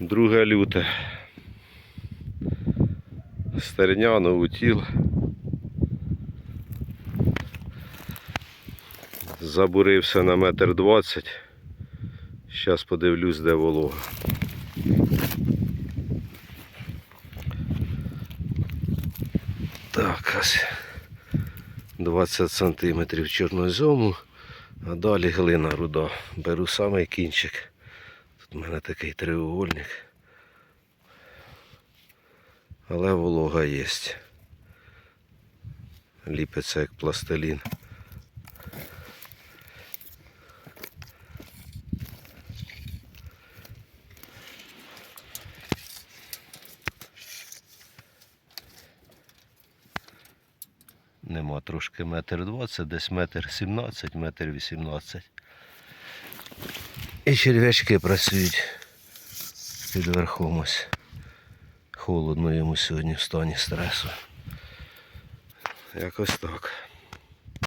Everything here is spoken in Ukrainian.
2 люте. Стерня, новутіл. Забурився на метр двадцять. Зараз подивлюсь, де волога. Так, ось 20 сантиметрів чорнозьому, а далі глина руда. Беру самий кінчик. Тут у мене такий треугольник. Але волога є. Ліпиться як пластилін. Нема трошки метр двадцять, десь метр сімнадцять, метр вісімнадцять. І черв'ячки працюють під верхом ось. Холодно йому сьогодні в стані стресу. Якось так.